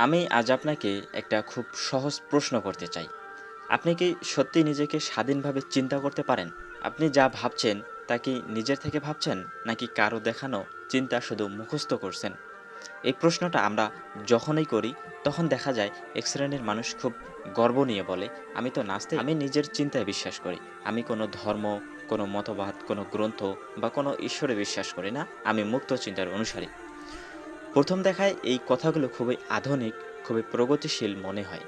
আমি আজ আপনাকে একটা খুব সহজ প্রশ্ন করতে চাই। আপনি কি সত্যি নিজেকে স্বাধীনভাবে চিন্তা করতে পারেন? আপনি যা ভাবছেন, তা কি নিজের থেকে ভাবছেন, নাকি কারও দেখানো চিন্তা শুধু মুখস্থ করছেন? এই প্রশ্নটা আমরা যখনই করি, তখন দেখা যায় এক শ্রেণির মানুষ খুব গর্ব নিয়ে বলে, আমি তো নাস্তে আমি নিজের চিন্তায় বিশ্বাস করি। আমি কোনো ধর্ম, কোনো মতবাদ, কোনো গ্রন্থ বা কোনো ঈশ্বরে বিশ্বাস করি না। আমি মুক্ত চিন্তার অনুসারী। প্রথম দেখায় এই কথাগুলো খুবই আধুনিক, খুবই প্রগতিশীল মনে হয়।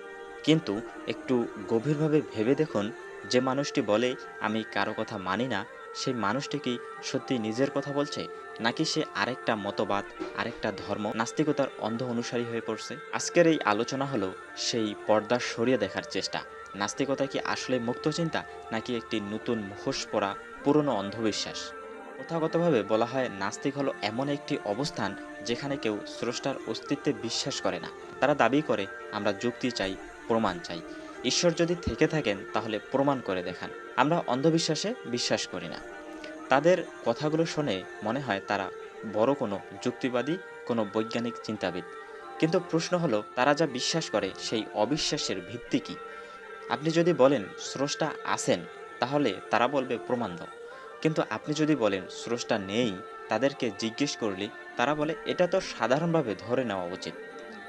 কিন্তু একটু গভীরভাবে ভেবে দেখুন, যে মানুষটি বলে, আমি কারও কথা মানি না সেই মানুষটি কি সত্যি নিজের কথা বলছে? নাকি সে আরেকটা মতবাদ, আরেকটা ধর্ম, নাস্তিকতার অন্ধ অনুসারী হয়ে পড়ছে? আজকের এই আলোচনা হলো সেই পর্দা সরিয়ে দেখার চেষ্টা। নাস্তিকতা কি আসলে মুক্ত চিন্তা, নাকি একটি নতুন মুখোশ পরা পুরনো অন্ধবিশ্বাস? প্রথাগতভাবে বলা হয় নাস্তিক হলো এমন একটি অবস্থান যেখানে কেউ স্রষ্টার অস্তিত্বে বিশ্বাস করে না। তারা দাবি করে, আমরা যুক্তি চাই, প্রমাণ চাই। ঈশ্বর যদি থেকে থাকেন, তাহলে প্রমাণ করে দেখান। আমরা অন্ধবিশ্বাসে বিশ্বাস করি না। তাদের কথাগুলো শুনে মনে হয় তারা বড় কোনো যুক্তিবাদী, কোনো বৈজ্ঞানিক চিন্তাবিদ। কিন্তু প্রশ্ন হলো, তারা যা বিশ্বাস করে, সেই অবিশ্বাসের ভিত্তি কী? আপনি যদি বলেন, স্রষ্টা আছেন, তাহলে তারা বলবে, প্রমাণ দাও। কিন্তু আপনি যদি বলেন, স্রষ্টা নেই, তাদেরকে জিজ্ঞেস করলে তারা বলে, এটা তো সাধারণভাবে ধরে নেওয়া উচিত।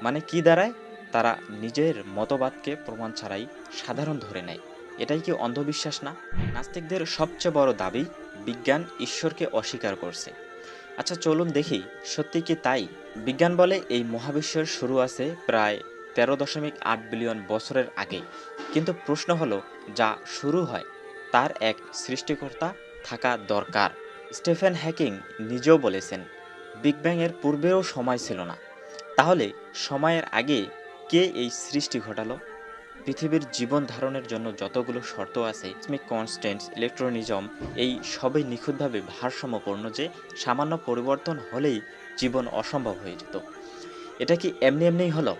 মানে কি দাঁড়ায়? তারা নিজের মতবাদকে প্রমাণ ছাড়াই সাধারণ ধরে নেয়। এটাই কি অন্ধবিশ্বাস না? নাস্তিকদের সবচেয়ে বড় দাবি, বিজ্ঞান ঈশ্বরকে অস্বীকার করছে। আচ্ছা চলুন দেখি, সত্যি কি তাই? বিজ্ঞান বলে এই মহাবিশ্বের শুরু আছে প্রায় তেরো দশমিক আট বিলিয়ন বছরের আগে। কিন্তু প্রশ্ন হলো, যা শুরু হয়, তার এক সৃষ্টিকর্তা থাকা দরকার। স্টেফেন হ্যাকিং নিজেও বলেছেন, বিগ ব্যাংয়ের পূর্বেও সময় ছিল না। তাহলে সময়ের আগে কে এই সৃষ্টি ঘটালো? পৃথিবীর জীবন ধারণের জন্য যতগুলো শর্ত আছে, কসমিক কনস্ট্যান্টস, ইলেকট্রনিজম, এই সবই নিখুঁতভাবে ভারসাম্যপূর্ণ যে সামান্য পরিবর্তন হলেই জীবন অসম্ভব হয়ে যেত। এটা কি এমনি এমনিই হলো?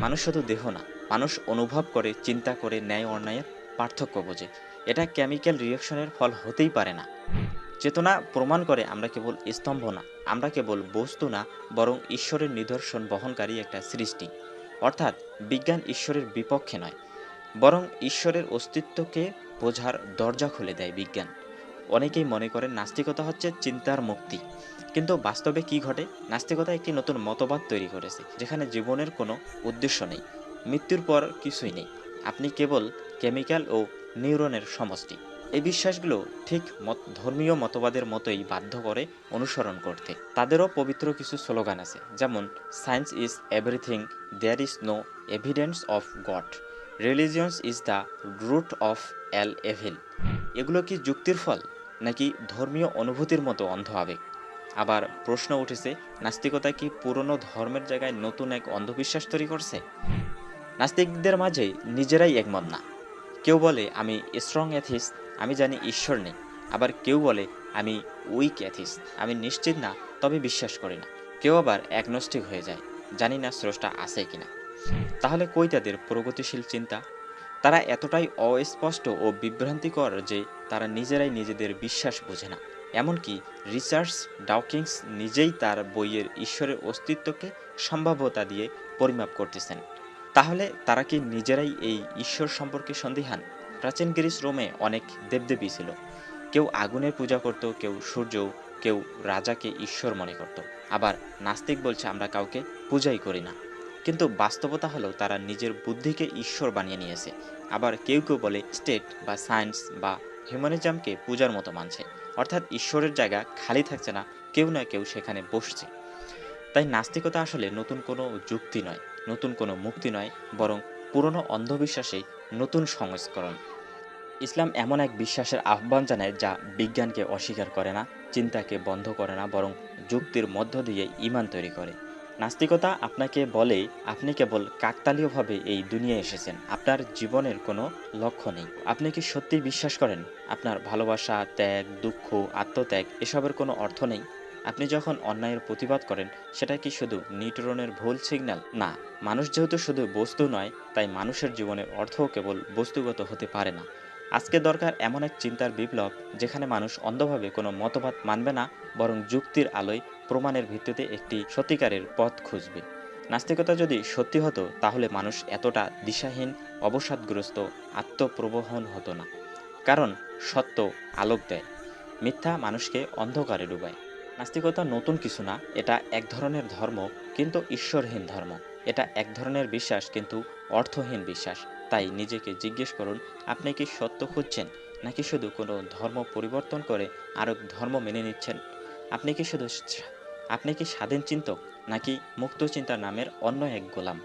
মানুষ শুধু দেহ না, মানুষ অনুভব করে, চিন্তা করে ন্যায় অন্যায়ের পার্থক্য বোঝে। এটা কেমিক্যাল রিয়াকশনের ফল হতেই পারে না। চেতনা প্রমাণ করে আমরা কেবল স্তম্ভ না, আমরা কেবল বস্তু না, বরং ঈশ্বরের নিদর্শন বহনকারী একটা সৃষ্টি। অর্থাৎ বিজ্ঞান ঈশ্বরের বিপক্ষে নয়, বরং ঈশ্বরের অস্তিত্বকে বোঝার দরজা খুলে দেয় বিজ্ঞান। অনেকেই মনে করেন নাস্তিকতা হচ্ছে চিন্তার মুক্তি, কিন্তু বাস্তবে কি ঘটে? নাস্তিকতা একটি নতুন মতবাদ তৈরি করেছে, যেখানে জীবনের কোনো উদ্দেশ্য নেই, মৃত্যুর পর কিছুই নেই। আপনি কেবল কেমিক্যাল ও নিউরনের সমষ্টি। এই বিশ্বাসগুলো ঠিক মত, ধর্মীয় মতবাদের মতোই বাধ্য করে অনুসরণ করতে। তাদেরও পবিত্র কিছু স্লোগান আছে, যেমন science is everything there is no evidence of god religions is the root of all evil এগুলো কি যুক্তির ফল, নাকি ধর্মীয় অনুভূতির মতো অন্ধ আবেগ? আবার প্রশ্ন উঠেছে, নাস্তিকতা কি পুরনো ধর্মের জায়গায় নতুন এক অন্ধবিশ্বাস তৈরি করছে? নাস্তিকদের মাঝে নিজেরাই একমত না। কেউ বলে, আমি স্ট্রং অ্যাথিস আমি জানি ঈশ্বর নেই। আবার কেউ বলে, আমি উইক অ্যাথিস আমি নিশ্চিত না, তবে বিশ্বাস করি না। কেউ আবার অ্যাগনস্টিক হয়ে যায়, জানি না স্রষ্টা আছে কিনা। তাহলে কই তাদের প্রগতিশীল চিন্তা? তারা এতটাই অস্পষ্ট ও বিভ্রান্তিকর যে তারা নিজেরাই নিজেদের বিশ্বাস বোঝে না। এমনকি রিচার্ডস ডাউকিংস নিজেই তার বইয়ের ঈশ্বরের অস্তিত্বকে সম্ভাব্যতা দিয়ে পরিমাপ করতেছেন। তাহলে তারা কি নিজেরাই এই ঈশ্বর সম্পর্কে সন্দিহান? প্রাচীন গ্রিস রোমে অনেক দেবদেবী ছিল। কেউ আগুনের পূজা করত, কেউ সূর্য, কেউ রাজাকে ঈশ্বর মনে করত। আবার নাস্তিক বলছে, আমরা কাউকে পূজাই করি না। কিন্তু বাস্তবতা হলো, তারা নিজের বুদ্ধিকে ঈশ্বর বানিয়ে নিয়েছে। আবার কেউ কেউ বলে, স্টেট বা সায়েন্স বা হিউম্যানিজমকে পূজার মতো মানছে। অর্থাৎ ঈশ্বরের জায়গা খালি থাকছে না, কেউ না কেউ সেখানে বসছে। তাই নাস্তিকতা আসলে নতুন কোনো যুক্তি নয়। নতুন কোনো মুক্তি নয়, বরং পুরনো অন্ধবিশ্বাসেই নতুন সংস্করণ। ইসলাম এমন এক বিশ্বাসের আহ্বান জানায় যা বিজ্ঞানকে অস্বীকার করে না, চিন্তাকে বন্ধ করে না, বরং যুক্তির মধ্য দিয়ে ইমান তৈরি করে। নাস্তিকতা আপনাকে বলে, আপনি কেবল কাকতালীয়ভাবে এই দুনিয়ায় এসেছেন, আপনার জীবনের কোনো লক্ষ্য নেই। আপনি কি সত্যি বিশ্বাস করেন? আপনার ভালোবাসা, ত্যাগ, দুঃখ, আত্মত্যাগ, এসবের কোনো অর্থ নেই? আপনি যখন অন্যায়ের প্রতিবাদ করেন, সেটা কি শুধু নিউট্রনের ভুল সিগন্যাল? না, মানুষ যেহেতু শুধু বস্তু নয়, তাই মানুষের জীবনের অর্থও কেবল বস্তুগত হতে পারে না। আজকে দরকার এমন এক চিন্তার বিপ্লব, যেখানে মানুষ অন্ধভাবে কোনো মতবাদ মানবে না, বরং যুক্তির আলোয় প্রমাণের ভিত্তিতে একটি সত্যিকারের পথ খুঁজবে। নাস্তিকতা যদি সত্যি হতো, তাহলে মানুষ এতটা দিশাহীন, অবসাদগ্রস্ত, আত্মপ্রবহন হতো না। কারণ সত্য আলোক দেয়, মিথ্যা মানুষকে অন্ধকারে ডুবায়। নাস্তিকতা নতুন কিছু না, এটা এক ধরনের ধর্ম, কিন্তু ঈশ্বরহীন ধর্ম। এটা এক ধরনের বিশ্বাস, কিন্তু অর্থহীন বিশ্বাস। তাই নিজেকে জিজ্ঞেস করুন, আপনি কি সত্য খুঁজছেন, নাকি শুধু কোনো ধর্ম পরিবর্তন করে আরও ধর্ম মেনে নিচ্ছেন? আপনি কি শুধু আপনি কি স্বাধীন চিন্তক, নাকি মুক্ত চিন্তা নামের অন্য এক গোলাম?